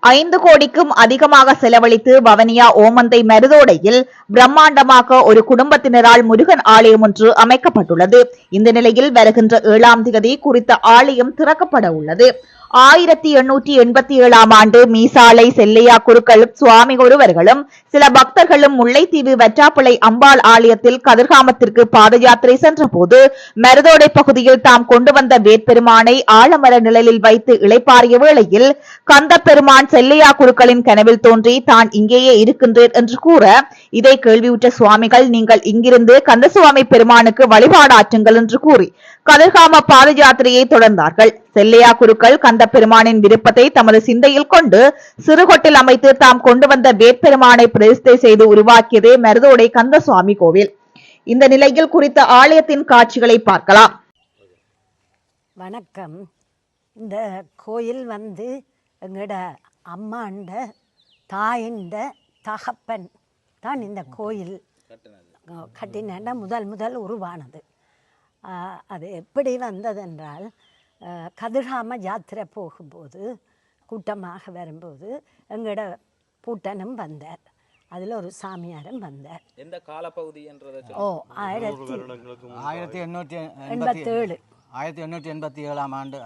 ஐந்து கோடிக்கும் அதிகமாக செலவழித்து வவனியா ஓமந்தை மருதோடையில் பிரம்மாண்டமாக ஒரு குடும்பத்தினரால் முருகன் ஆலயம் ஒன்று அமைக்கப்பட்டுள்ளது. இந்த நிலையில் வருகின்ற ஏழாம் திகதி குறித்த ஆலயம் திறக்கப்பட உள்ளது. ஆயிரத்தி எண்ணூற்றி எண்பத்தி ஏழாம் ஆண்டு மீசாலை செல்லையா குருக்களும் சுவாமி ஒருவர்களும் சில பக்தர்களும் முல்லைத்தீவு வற்றாப்பிளை அம்பாள் ஆலயத்தில் கதிர்காமத்திற்கு பாத யாத்திரை சென்றபோது மருதோடை பகுதியில் தாம் கொண்டு வந்த வேட்பெருமானை ஆலமர நிழலில் வைத்து இளைப்பாறிய வேளையில் கந்த பெருமான் செல்லையா குருக்களின் கனவில் தோன்றி தான் இங்கேயே இருக்கின்றேன் என்று கூற இதை கேள்வியுற்ற சுவாமிகள் நீங்கள் இங்கிருந்து கந்தசுவாமி பெருமானுக்கு வழிபாடாற்றுங்கள் என்று கூறி கதிர்காம பாத யாத்திரையை தொடர்ந்தார்கள். செல்லையா குருக்கள் கந்த பெருமானின் விருப்பத்தை தமது சிந்தையில் கொண்டு சிறுகொட்டில் அமைத்து தாம் கொண்டு வந்த வேட்பெருமானை பிரதிஷ்டை செய்து உருவாக்கியதே மருதோடை கந்தசுவாமி கோவில். இந்த நிலையில் குறித்த ஆலயத்தின் காட்சிகளை பார்க்கலாம். வணக்கம். இந்த கோயில் வந்து எங்களோட அம்மாண்ட தாயிண்ட தகப்பன் தான் இந்த கோயில். அஹ், முதல் முதல் உருவானது. அது எப்படி வந்ததென்றால் அஹ், கதிர்காம யாத்திரை போகும்போது கூட்டமாக வரும்போது எங்களோட பூட்டனும் வந்தார். அதில் ஒரு சாமியாரும் வந்தார். எந்த காலப்பகுதி என்றதை ஓ ஆயிரத்தி ஆயிரத்தி எண்ணூற்றி எண்பத்தி எண்பத்தேழு. ஆயிரத்தி எண்ணூற்றி எண்பத்தி ஏழாம் ஆண்டு.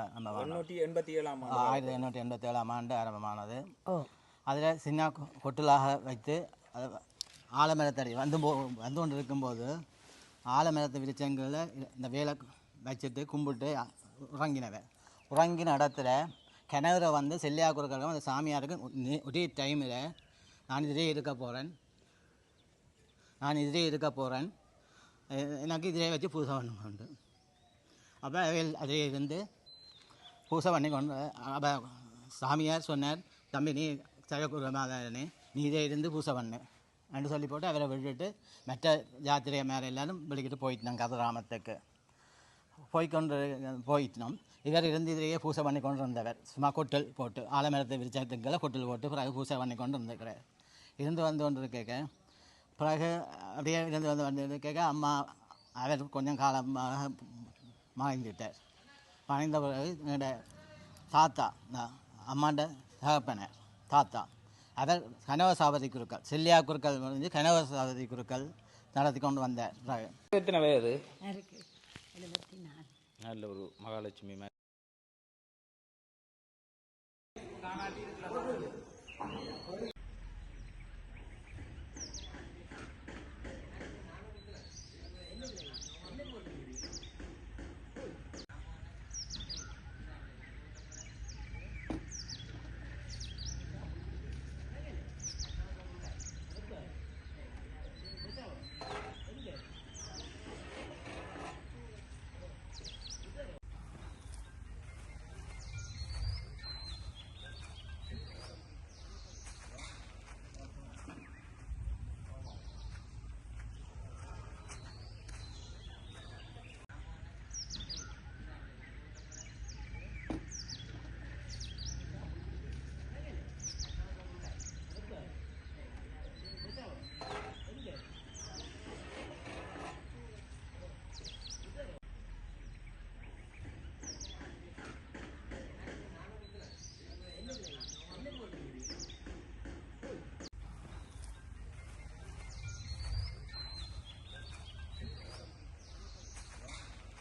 எண்ணூற்றி எண்பத்தி ஏழாம் ஆண்டு. ஆயிரத்தி எண்ணூற்றி எண்பத்தி ஏழாம் ஆண்டு ஆரம்பமானது. ஓ. அதில் சின்ன கொட்டிலாக வைத்து ஆலமரத்தடி வந்து போ வந்து கொண்டு இருக்கும்போது ஆலமரத்து விரிச்சங்களில் இந்த வேலை வச்சுட்டு கும்பிட்டு உறங்கினவன். உறங்கின இடத்துல கிணறு வந்து செல்லியா குறுக்களும் அந்த சாமியாருக்கு ஒரே டைமில் நான் இதிலே இருக்க போகிறேன் நான் இதிலே இருக்க போகிறேன் எனக்கு இதிலே வச்சு பூஜை பண்ணுண்டு அப்போ அவையில் அதிலே இருந்து பூஜை பண்ணி கொண்டு அப்போ சாமியார் சொன்னார் தம்பி நீ சகக்குரு மாதாரனே நீ இதே இருந்து பூஜை பண்ணு. என்று சொல்லி போட்டு அவரை விட்டுட்டு மற்ற ஜாத்திரை மேலே எல்லாரும் வெளிக்கிட்டு போயிட்டோம் கதிராமத்துக்கு போய்க்கொண்டு போயிட்டோம் இவர் இருந்து இதிலேயே பூஜை பண்ணி கொண்டு இருந்தவர் சும்மா கொட்டல் போட்டு ஆலமரத்தை விரிச்சத்துக்களை கொட்டல் போட்டு பிறகு பூஜை பண்ணி கொண்டு இருந்திருக்கிறார் இருந்து வந்து கொண்டு இருக்க பிறகு அப்படியே இருந்து வந்து வந்து கேட்க அம்மா அவர் கொஞ்சம் காலமாக மறைந்துட்டார் மறைந்த பிறகு என்னோட தாத்தா நான் அம்மாண்ட தகப்பனர் தாத்தா. அவர் கனவ சாபதி குருக்கள் செல்லியா குருக்கள் வந்து கனவ சாபதி குருக்கள் நடத்தி கொண்டு வந்தார். பிறகு எத்தனை வயது? இருக்கு. எழுபத்தி நாலு. நல்ல ஒரு மகாலட்சுமி மாதிரி